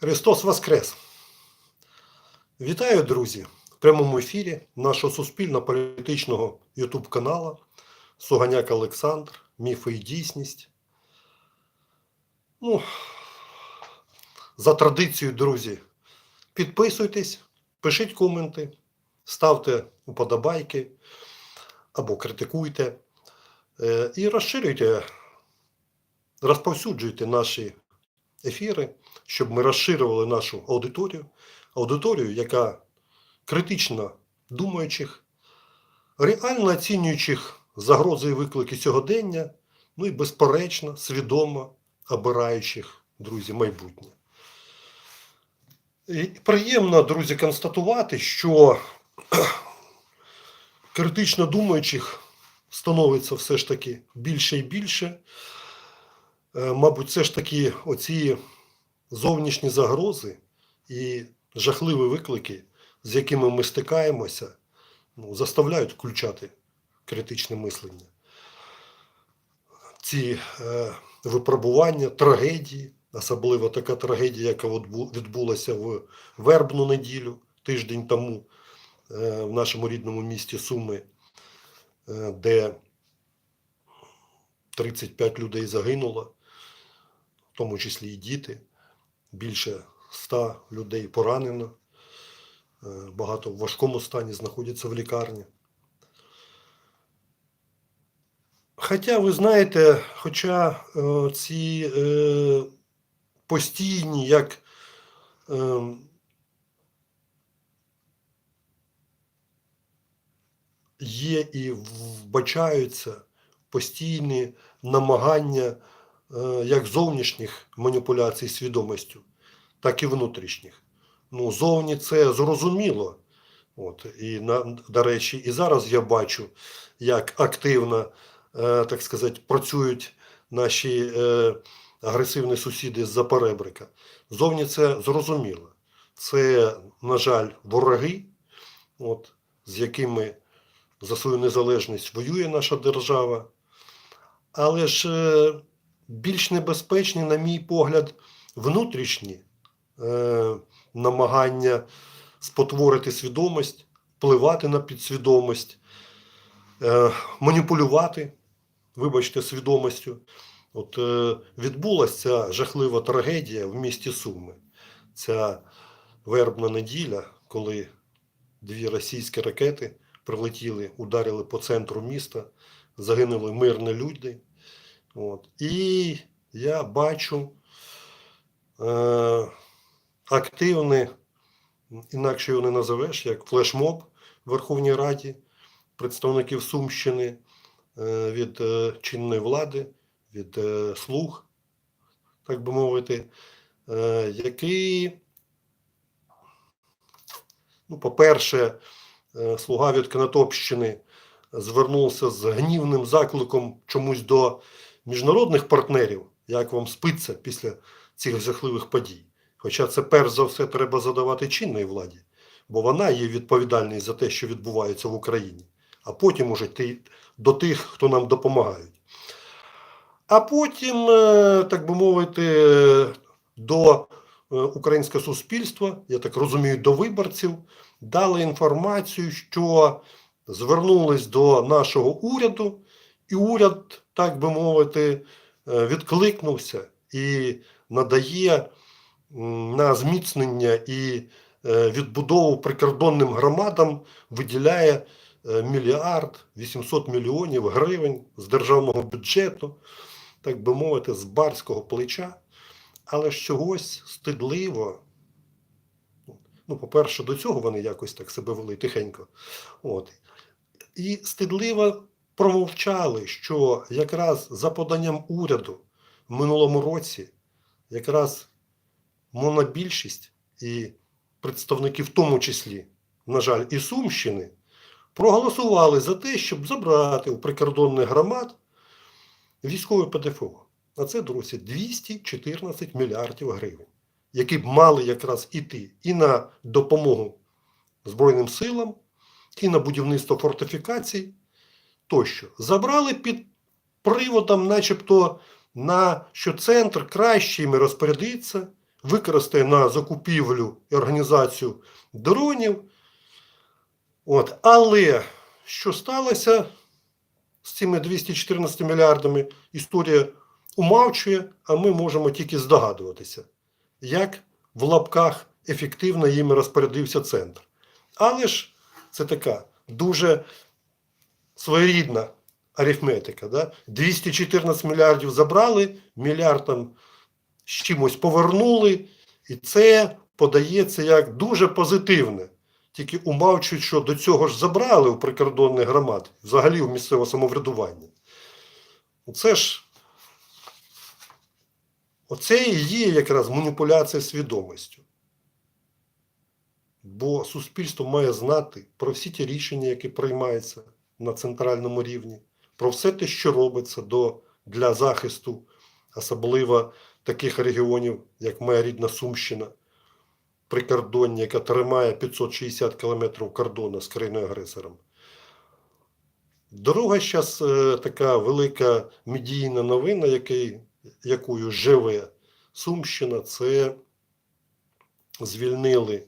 Христос Воскрес! Вітаю, друзі! В прямому ефірі нашого суспільно-політичного YouTube каналу Суганяк Олександр, Міфи і дійсність. Ну, за традицією, друзі, підписуйтесь, пишіть коменти, ставте уподобайки або критикуйте е, і розширюйте, розповсюджуйте наші ефіри, щоб ми розширювали нашу аудиторію, аудиторію, яка критично думаючих, реально оцінюючих загрози і виклики сьогодення, ну і безперечно, свідомо обираючих, друзі, майбутнє. І приємно, друзі, констатувати, що критично думаючих становиться все ж таки більше і більше. Е, Мабуть, все ж таки оці зовнішні загрози і жахливі виклики, з якими ми стикаємося, ну, заставляють включати критичне мислення. Ці е, випробування, трагедії, особливо така трагедія, яка відбулася в вербну неділю, тиждень тому е, в нашому рідному місті Суми, е, де 35 людей загинуло, в тому числі і діти, більше 100 людей поранено, е, багато в важкому стані знаходяться в лікарні. Хоча, ви знаєте, хоча е, ці е, постійні, як е, є і вбачаються постійні намагання як зовнішніх маніпуляцій свідомістю, так і внутрішніх. Ну, зовні це зрозуміло. От, і на, до речі, і зараз я бачу, як активно, е, так сказати, працюють наші е, агресивні сусіди з-за перебрика. Зовні це зрозуміло. Це, на жаль, вороги, от, з якими за свою незалежність воює наша держава. Але ж е, більш небезпечні, на мій погляд, внутрішні е, намагання спотворити свідомість, впливати на підсвідомість, е, маніпулювати, вибачте, свідомістю. От е, відбулася ця жахлива трагедія в місті Суми. Ця вербна неділя, коли дві російські ракети прилетіли, ударили по центру міста, загинули мирні люди. От. І я бачу е, активне, інакше його не називеш, як флешмоб в Верховній Раді представників Сумщини е, від е, чинної влади, від е, слуг, так би мовити, е, який, ну, по-перше, е, слуга від Конотопщини звернувся з гнівним закликом чомусь до міжнародних партнерів, як вам спиться після цих жахливих подій. Хоча це перш за все треба задавати чинної владі, бо вона є відповідальність за те, що відбувається в Україні, а потім уже йти до тих, хто нам допомагають. А потім, е, так би мовити, до е, українського суспільства, я так розумію, до виборців, дали інформацію, що звернулись до нашого уряду, і уряд, так би мовити, е, відкликнувся і надає на зміцнення і е, відбудову прикордонним громадам виділяє е, мільярд 800 мільйонів гривень з державного бюджету, так би мовити, з барського плеча. Але ж чогось стидливо. Ну, по-перше, до цього вони якось так себе вели тихенько. От. І стидливо промовчали, що якраз за поданням уряду в минулому році якраз монобільшість і представники, в тому числі, на жаль, і Сумщини, проголосували за те, щоб забрати у прикордонних громад військове ПДФО. А це, друзі, 214 мільярдів гривень, які б мали якраз іти і на допомогу Збройним силам, і на будівництво фортифікацій тощо. Забрали під приводом, начебто, на що центр краще їми розпорядиться, використає на закупівлю і організацію дронів. От. Але що сталося з цими 214 мільярдами, історія умовчує, а ми можемо тільки здогадуватися, як в лапках ефективно їм розпорядився центр. Але ж це така дуже своєрідна арифметика. Да? 214 мільярдів забрали, мільярд там з чимось повернули, і це подається як дуже позитивне. Тільки умовчують, що до цього ж забрали у прикордонних громад, взагалі у місцеве самоврядування. Це ж оце і є якраз маніпуляція свідомістю. Бо суспільство має знати про всі ті рішення, які приймаються на центральному рівні, про все те, що робиться до, для захисту, особливо таких регіонів, як моя рідна Сумщина, прикордоння, яка тримає 560 кілометрів кордону з країною-агресором. Друга зараз е, така велика медійна новина, який, якою живе Сумщина, це звільнили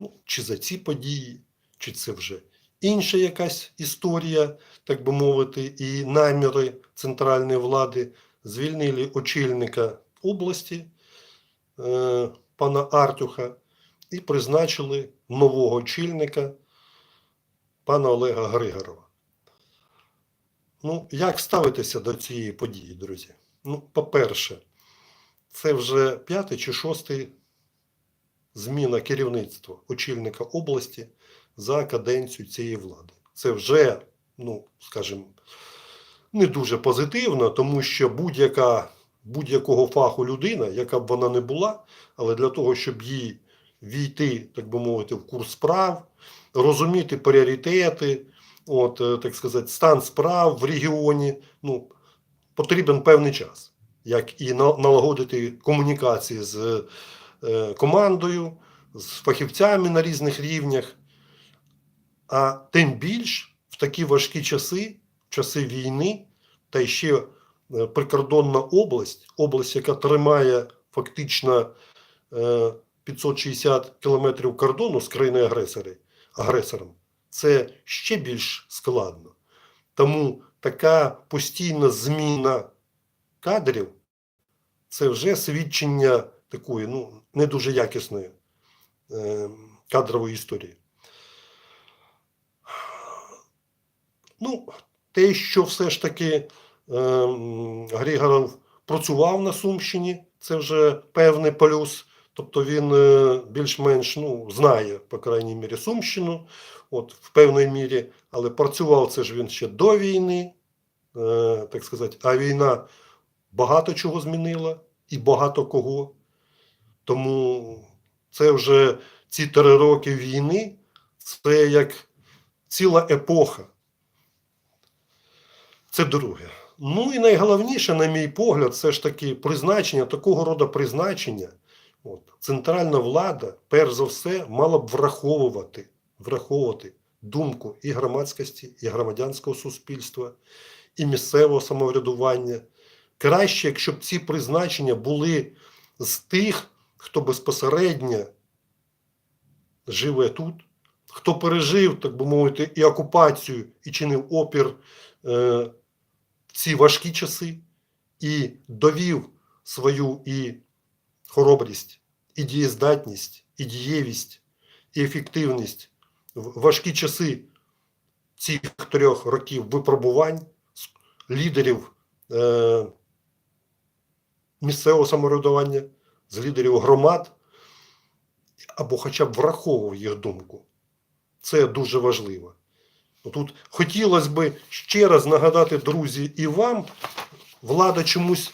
ну, чи за ці події, чи це вже інша якась історія, так би мовити, і наміри центральної влади звільнили очільника області е, пана Артюха і призначили нового очільника пана Олега Григорова. Ну, як ставитися до цієї події, друзі? Ну, по-перше, це вже п'ятий чи шостий зміна керівництва очільника області за каденцію цієї влади. Це вже, ну, скажімо, не дуже позитивно, тому що будь-яка будь-якого фаху людина, яка б вона не була, але для того, щоб їй війти, так би мовити, в курс справ, розуміти пріоритети, от, е, так сказати, стан справ в регіоні, ну, потрібен певний час, як і налагодити комунікації з командою, з фахівцями на різних рівнях. А тим більш в такі важкі часи, часи війни, та ще е, прикордонна область, область, яка тримає фактично е, 560 кілометрів кордону з країною агресором, це ще більш складно. Тому така постійна зміна кадрів це вже свідчення такої ну, не дуже якісної е, кадрової історії. Ну, те, що все ж таки е, м, Григоров працював на Сумщині, це вже певний плюс. Тобто він е, більш-менш ну, знає, по крайній мірі, Сумщину, от, в певній мірі, але працював це ж він ще до війни, так сказати, а війна багато чого змінила і багато кого. Тому це вже ці три роки війни, це як ціла епоха. Це друге. Ну і найголовніше, на мій погляд, це ж таки призначення, такого роду призначення. От, центральна влада, перш за все, мала б враховувати, враховувати думку і громадськості, і громадянського суспільства, і місцевого самоврядування. Краще, якщо б ці призначення були з тих, хто безпосередньо живе тут, хто пережив, так би мовити, і окупацію, і чинив опір е, ці важкі часи, і довів свою і хоробрість, і дієздатність, і дієвість, і ефективність. В важкі часи цих трьох років випробувань лідерів е, місцевого самоврядування, з лідерів громад, або хоча б враховував їх думку. Це дуже важливо. Ну, Тут хотілося б ще раз нагадати, друзі, і вам, влада чомусь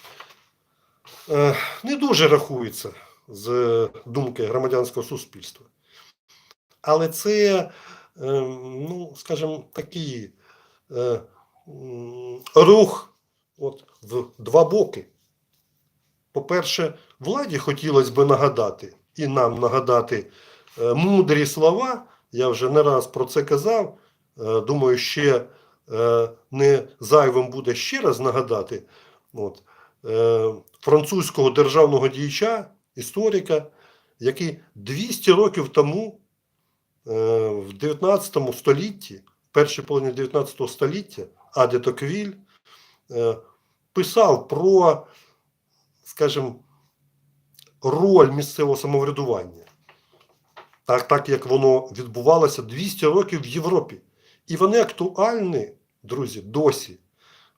е, не дуже рахується з думки громадянського суспільства. Але це, е, ну, скажімо, такий е, рух от, в два боки. По-перше, владі хотілося б нагадати і нам нагадати е, мудрі слова. Я вже не раз про це казав. Е, Думаю, ще е, не зайвим буде ще раз нагадати от, французького державного діяча історика, який 200 років тому, в 19 столітті, першій половині 19 століття, Аде Токвіль писав про, скажімо, роль місцевого самоврядування. Так, так як воно відбувалося 200 років в Європі. І вони актуальні, друзі, досі.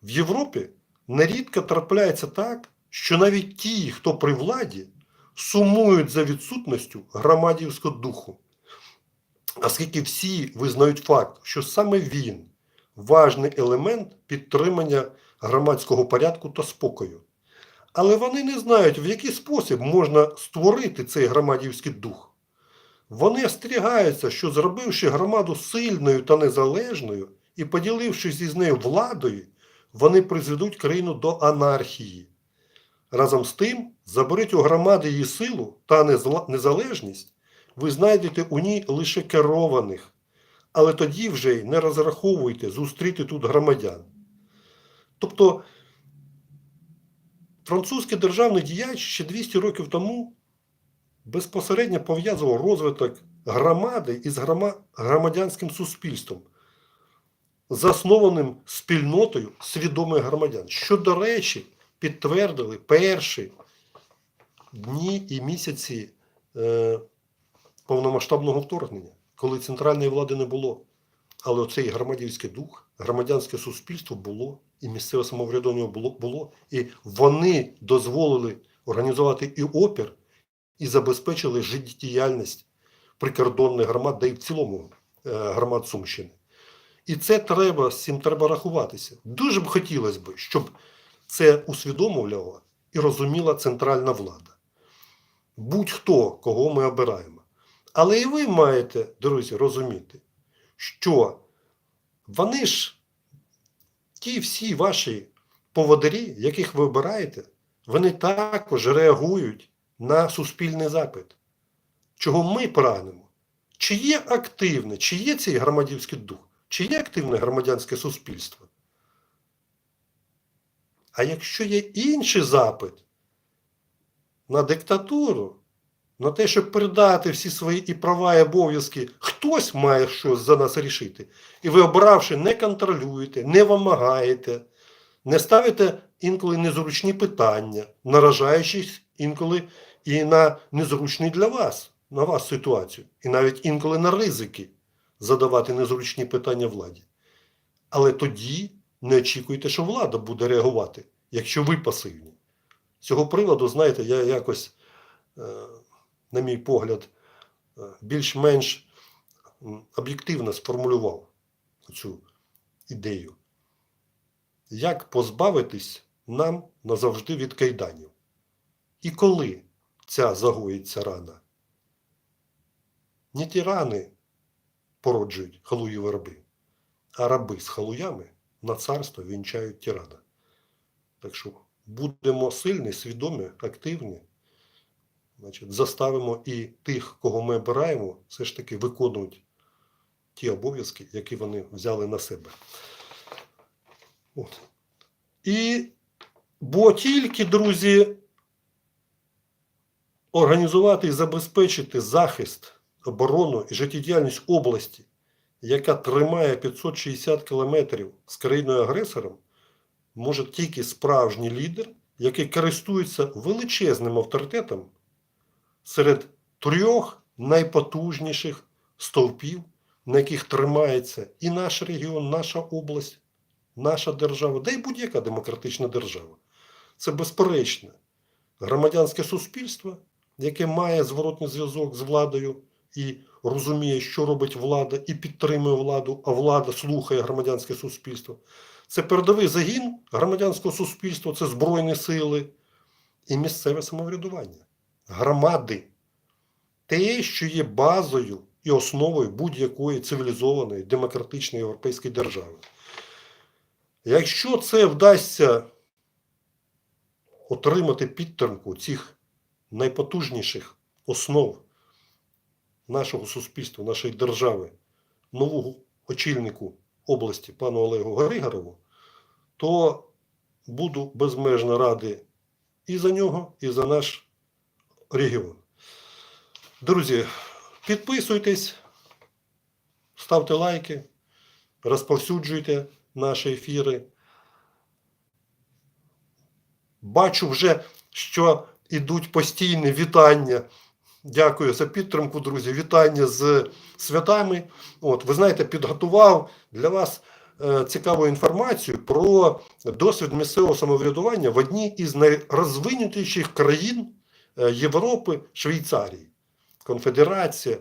В Європі нерідко трапляється так, що навіть ті, хто при владі, сумують за відсутністю громадівського духу. Оскільки всі визнають факт, що саме він важний елемент підтримання громадського порядку та спокою. Але вони не знають, в який спосіб можна створити цей громадівський дух. Вони остерігаються, що зробивши громаду сильною та незалежною і поділившись із нею владою, вони призведуть країну до анархії. Разом з тим, заберіть у громади її силу та незалежність, ви знайдете у ній лише керованих, але тоді вже й не розраховуйте зустріти тут громадян. Тобто французький державний діяч ще 200 років тому безпосередньо пов'язував розвиток громади із грома- громадянським суспільством, заснованим спільнотою свідомих громадян, що, до речі, підтвердили перші дні і місяці е, повномасштабного вторгнення, коли центральної влади не було. Але оцей громадянський дух, громадянське суспільство було, і місцеве самоврядування було, було, і вони дозволили організувати і опір, і забезпечили життєдіяльність прикордонних громад, да і в цілому е, громад Сумщини. І це треба, з цим треба рахуватися. Дуже б хотілося б, щоб це усвідомлювала і розуміла центральна влада. Будь-хто, кого ми обираємо. Але і ви маєте, друзі, розуміти, що вони ж, ті всі ваші поводарі, яких ви обираєте, вони також реагують на суспільний запит. Чого ми прагнемо? Чи є активне, чи є цей громадянський дух, чи є активне громадянське суспільство? А якщо є інший запит на диктатуру, на те, щоб передати всі свої і права, і обов'язки, хтось має щось за нас рішити. І ви, обравши, не контролюєте, не вимагаєте, не ставите інколи незручні питання, наражаючись інколи і на незручні для вас, на вас ситуацію, і навіть інколи на ризики задавати незручні питання владі. Але тоді не очікуйте, що влада буде реагувати, якщо ви пасивні. З цього приводу, знаєте, я якось, е, на мій погляд, е, більш-менш об'єктивно сформулював цю ідею. Як позбавитись нам назавжди від кайданів? І коли ця загоїться рана? Не ті рани породжують халуї вироби, а раби з халуями на царство вінчають тирана. Так що будемо сильні, свідомі, активні, значить, заставимо і тих, кого ми обираємо, все ж таки виконувати ті обов'язки, які вони взяли на себе. От. І бо тільки, друзі, організувати і забезпечити захист, оборону і життєдіяльність області, яка тримає 560 кілометрів з країною-агресором, може тільки справжній лідер, який користується величезним авторитетом серед трьох найпотужніших стовпів, на яких тримається і наш регіон, наша область, наша держава, да й будь-яка демократична держава. Це безперечне громадянське суспільство, яке має зворотний зв'язок з владою і розуміє, що робить влада, і підтримує владу, а влада слухає громадянське суспільство. Це передовий загін громадянського суспільства, це Збройні сили і місцеве самоврядування, громади. Те, що є базою і основою будь-якої цивілізованої демократичної європейської держави. Якщо це вдасться отримати підтримку цих найпотужніших основ нашого суспільства, нашої держави, нового очільнику області пану Олегу Григорову, то буду безмежно радий і за нього, і за наш регіон. Друзі, підписуйтесь, ставте лайки, розповсюджуйте наші ефіри. Бачу вже, що ідуть постійні вітання. Дякую за підтримку, друзі. Вітання з святами. От, ви знаєте, підготував для вас е, цікаву інформацію про досвід місцевого самоврядування в одній із найрозвинутіших країн Європи Швейцарії. Конфедерація,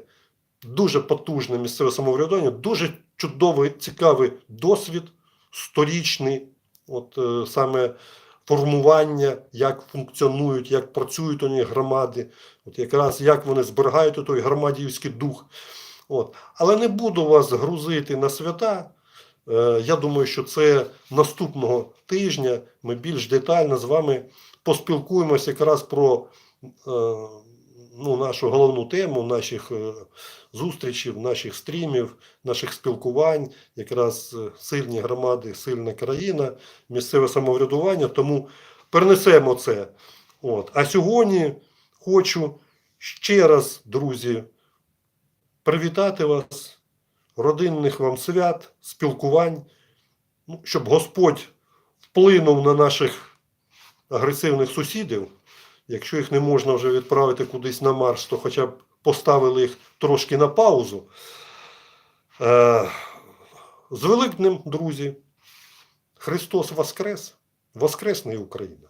дуже потужне місцеве самоврядування, дуже чудовий, цікавий досвід, сторічний, от е, саме формування, як функціонують, як працюють них громади, от якраз як вони зберігають той громадівський дух. От. Але не буду вас грузити на свята. Е, Я думаю, що це наступного тижня ми більш детально з вами поспілкуємося якраз про е, ну, нашу головну тему наших е, зустрічей, наших стрімів, наших спілкувань, якраз е, сильні громади, сильна країна, місцеве самоврядування. Тому перенесемо це. От. А сьогодні хочу ще раз, друзі, привітати вас, родинних вам свят, спілкувань, ну, щоб Господь вплинув на наших агресивних сусідів. Якщо їх не можна вже відправити кудись на Марс, то хоча б поставили їх трошки на паузу. Е, з Великднем, друзі, Христос Воскрес! Воскресний Україна!